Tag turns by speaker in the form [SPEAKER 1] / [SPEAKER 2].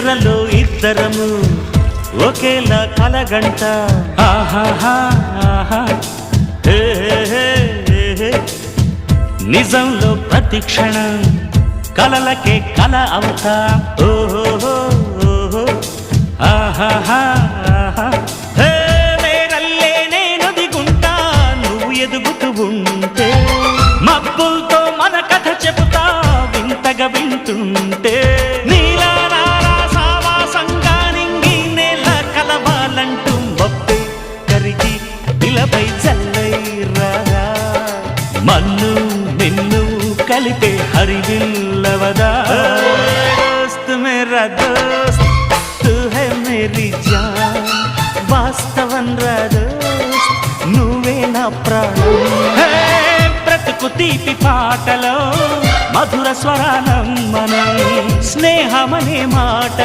[SPEAKER 1] ఇద్దరలో ఇద్దరము ఒకేలా కలగంట. ఆహాహా, ఆహా. నిజంలో ప్రతి క్షణం కలలకే కల అవుతా. ఓహో ఆహాహా, హే, నేను దిగుంటా. నువ్వు ఉంటే మబ్బులతో మన కథ చెబుతా. వింతగా వింటుంటే జల్లై జల్లై రాగా మన్ను నిన్ను కలిపే హరివిల్లవదా. దోస్త్ మేరా దోస్త్ తు హై మేరీ జాన్. వాస్తవం రా దోస్త్ నువ్వే నా ప్రాణం. హే, బ్రతుకు తీపి పాటలో మధుర స్వరానం మనం స్నేహమనే మాట